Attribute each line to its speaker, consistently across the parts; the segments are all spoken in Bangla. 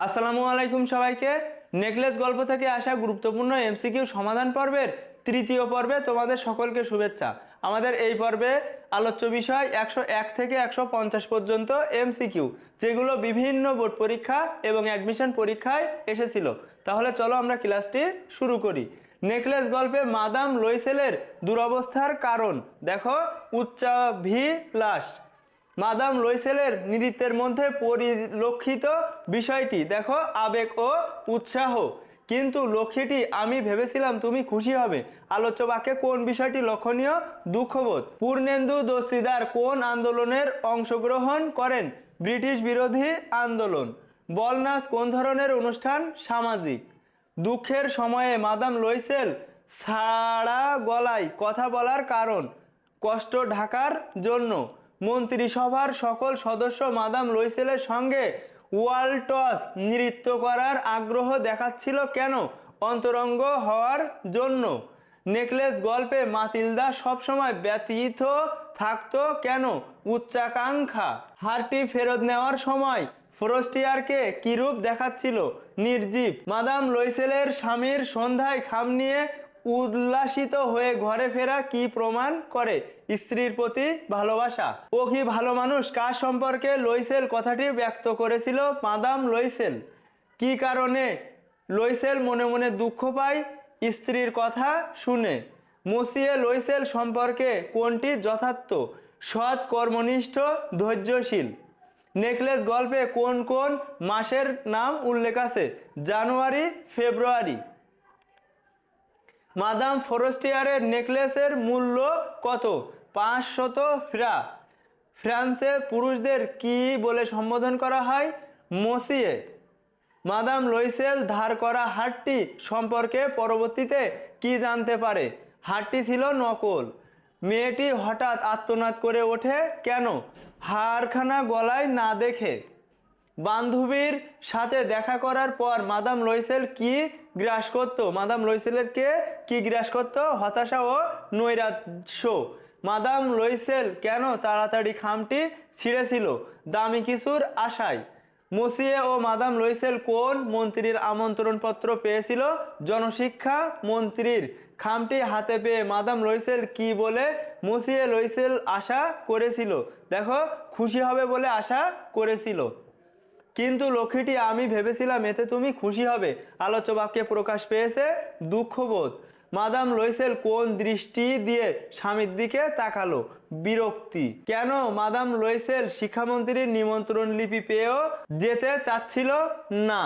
Speaker 1: আসসালামু আলাইকুম সবাইকে। নেকলেস গল্প থেকে আসা গুরুত্বপূর্ণ এমসিকিউ সমাধান পর্বের তৃতীয় পর্বে তোমাদের সকলকে শুভেচ্ছা। আমাদের এই পর্বে আলোচ্য বিষয় একশো এক থেকে একশো পঞ্চাশ পর্যন্ত এমসিকিউ, যেগুলো বিভিন্ন বোর্ড পরীক্ষা এবং অ্যাডমিশন পরীক্ষায় এসেছিল। তাহলে চলো আমরা ক্লাসটি শুরু করি। নেকলেস গল্পে মাদাম লইসেলের দুরবস্থার কারণ। দেখো, উচ্চা ভি প্লাস। মাদাম লইসেলের নৃত্যের মধ্যে পরিলক্ষিত বিষয়টি, দেখো, আবেগ ও উৎসাহ। কিন্তু লক্ষ্মীটি আমি ভেবেছিলাম তুমি খুশি হবে। আলোচ্য বাক্যে কোন বিষয়টি লক্ষণীয়? দুঃখবোধ। পূর্ণেন্দু দস্তিদার কোন আন্দোলনের অংশগ্রহণ করেন? ব্রিটিশ বিরোধী আন্দোলন। বলনাচ কোন ধরনের অনুষ্ঠান? সামাজিক। দুঃখের সময়ে মাদাম লইসেল সাড়া গলায় কথা বলার কারণ, কষ্ট ঢাকার জন্য। মন্ত্রিসভার সকল সদস্য মাদাম লইসেলের সঙ্গে ওয়ালটস নৃত্য করার আগ্রহ দেখাচ্ছিল কেন? অন্তরঙ্গ হওয়ার জন্য। নেকলেস গল্পে মাতিলদা সবসময় ব্যতীত থাকতো কেন? উচ্চাকাঙ্ক্ষা। হারটি ফেরত নেওয়ার সময় ফ্রস্টিয়ারকে কিরূপ দেখাচ্ছিল? নির্জীব। মাদাম লইসেলের স্বামীর সন্ধ্যায় খাম নিয়ে উল্লাসিত হয়ে ঘরে ফেরা কি প্রমাণ করে? স্ত্রীর প্রতি ভালোবাসা। ও কি ভালো মানুষ? কার সম্পর্কে লইসেল কথাটি ব্যক্ত করেছিল মাদাম লইসেল? কি কারণে লইসেল মনে মনে দুঃখ পায়? স্ত্রীর কথা শুনে। মসিয়ে লইসেল সম্পর্কে কোনটি যথার্থ? সৎ, কর্মনিষ্ঠ, ধৈর্যশীল। নেকলেস গল্পে কোন কোন মাসের নাম উল্লেখ আছে? জানুয়ারি, ফেব্রুয়ারি। মাদাম ফরেস্টিয়ারের নেকলেসের মূল্য কত? পাঁচশত ফ্রা। ফ্রান্সে পুরুষদের কি বলে সম্বোধন করা হয়? মসিয়ে। মাদাম লইসেল ধার করা হাটটি সম্পর্কে পরবর্তীতে কি জানতে পারে? হাটটি ছিল নকল। মেয়েটি হঠাৎ আত্মনাদ করে ওঠে কেন? হারখানা গলায় না দেখে। বান্ধবীর সাথে দেখা করার পর মাদাম লইসেল কি গ্রাস করত? মাদাম লইসেলের কে কি গ্রাস করত? হতাশা ও নৈরাশ্য। মাদাম লইসেল কেন তাড়াতাড়ি খামটি ছিঁড়েছিল? দামি কিছুর আশায়। মসিয়ে ও মাদাম লইসেল কোন মন্ত্রীর আমন্ত্রণপত্র পেয়েছিল? জনশিক্ষা মন্ত্রীর খামটি হাতে পেয়ে মাদাম লইসেল কি বলে মসিয়ে লইসেল আশা করেছিল? দেখো, খুশি হবে বলে আশা করেছিল। কিন্তু লক্ষ্মীটি, আমি ভেবেছিলাম এতে তুমি খুশি হবে। আলোচ্য বাক্যে প্রকাশ পেয়েছে, দুঃখবোধ। মাদাম লইসেল কোন দৃষ্টি দিয়ে স্বামীর দিকে তাকালো? বিরক্তি। কেন মাদাম লইসেল শিক্ষামন্ত্রীর নিমন্ত্রণ লিপি পেয়েও যেতে চাচ্ছিল না?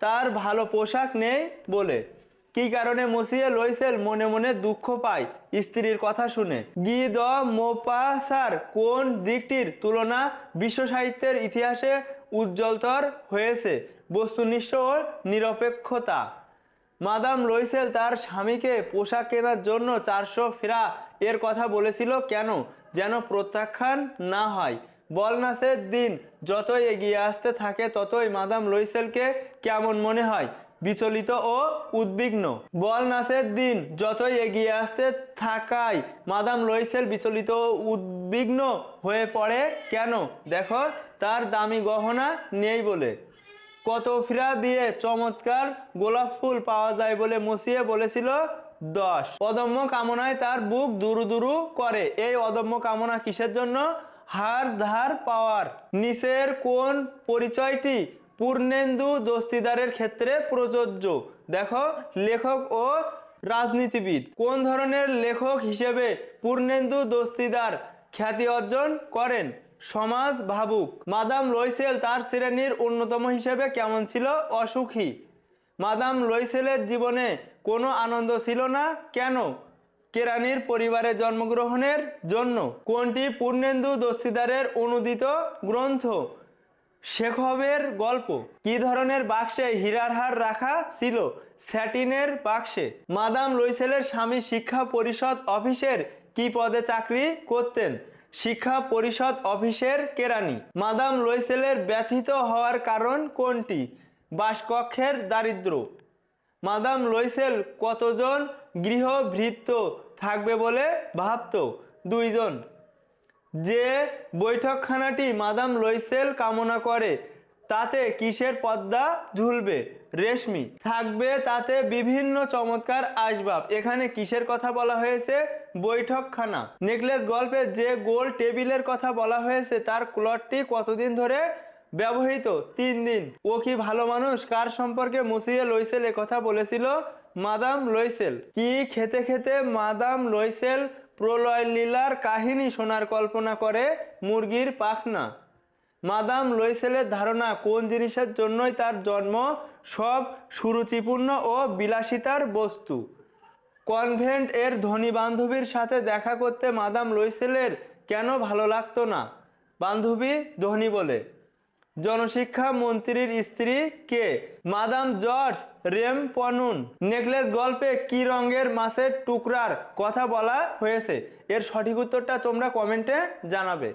Speaker 1: তার ভালো পোশাক নেই বলে। কি কারণে মসিয়ে লইসেল মনে মনে দুঃখ পায়। স্ত্রীর কথা শুনে। গি দ মোপাসার কোন দিকটির তুলনা বিশ্ব সাহিত্যের ইতিহাসে উজ্জ্বলতর হয়েছে? বস্তুনিষ্ঠ ও নিরপেক্ষতা। মাদাম লইসেল তার স্বামীকে পোশাক কেনার জন্য চারশো ফেরা এর কথা বলেছিল কেন? যেন প্রত্যাখ্যান না হয়। বলনাসের দিন, যতই এগিয়ে আসতে থাকে, ততই মাদাম লইসেলকে কেমন মনে হয়? বিচলিত ও উদ্বিগ্ন। বল নাচের দিন যতই এগিয়ে আসতে থাকায় মাদাম লইসেল বিচলিত ও উদ্বিগ্ন হয়ে পড়ে কেন? দেখো, তার দামি গহনা নেই বলে। কত ফিরা দিয়ে চমৎকার গোলাপ ফুল পাওয়া যায় বলে মসিয়ে বলেছিল দশ। অদম্য কামনায় তার বুক দুরু দুরু করে। এই অদম্য কামনা কিসের জন্য? হার ধার পাওয়ার। নিচের কোন পরিচয়টি পূর্ণেন্দু দস্তিদারের ক্ষেত্রে প্রযোজ্য। দেখো, লেখক ও রাজনীতিবিদ। কোন ধরনের লেখক হিসেবে পূর্ণেন্দু দস্তিদার খ্যাতি অর্জন করেন? সমাজ ভাবুক। মাদাম লইসেল তার শ্রেণির অন্যতম হিসেবে কেমন ছিল? অসুখী। মাদাম লইসেলের জীবনে কোনো আনন্দ ছিল না? কেন? কেরানির পরিবারে জন্মগ্রহণের জন্য। কোনটি পূর্ণেন্দু দস্তিদারের অনুদিত গ্রন্থ? শেখবের গল্প। কি ধরনের বাক্সে হীরার হার রাখা ছিল? স্যাটিনের বাক্সে। মাদাম লইসেলের স্বামী শিক্ষা পরিষদ অফিসের কি পদে চাকরি করতেন? শিক্ষা পরিষদ অফিসের কেরানি মাদাম লইসেলের ব্যথিত হওয়ার কারণ কোনটি? বাসকক্ষের দারিদ্র মাদাম লইসেল কতজন গৃহভৃত্য থাকবে বলে ভাবত? দুইজন। যে বৈঠকখানাটি মাদাম লইসেল কামনা করে, তাতে কিসের পর্দা ঝুলবে? রেশমি, থাকবে তাতে বিভিন্ন চমৎকার আসবাব। এখানে কিসের কথা বলা হয়েছে? বৈঠকখানা। নেকলেস গল্পে যে গোল টেবিলের কথা বলা হয়েছে, তার ক্লটটি কতদিন ধরে ব্যবহৃত? তিন দিন। ও কি ভালো মানুষ? কার সম্পর্কে মুসিয়ে লইসেল কথা বলেছিল? Madame Loisel. কি খেতে খেতে মাদাম লইসেল প্রলয় লীলার কাহিনী শোনার কল্পনা করে মুরগির পাখনা। মাদাম লইসেলের ধারণা কোন জিনিসের জন্যই তার জন্ম সব সুরুচিপূর্ণ ও বিলাসিতার বস্তু। কনভেন্ট এর ধনী বান্ধবীর সাথে দেখা করতে মাদাম লইসেলের কেন ভালো লাগতো না? বান্ধবী ধনী বলে জনশিক্ষা মন্ত্রীর স্ত্রী কে? Madame George Ramponneau. নেকলেস গল্পে কি রঙের মাছের টুকরার কথা বলা হয়েছে? এর সঠিক উত্তরটা তোমরা কমেন্টে জানাবে।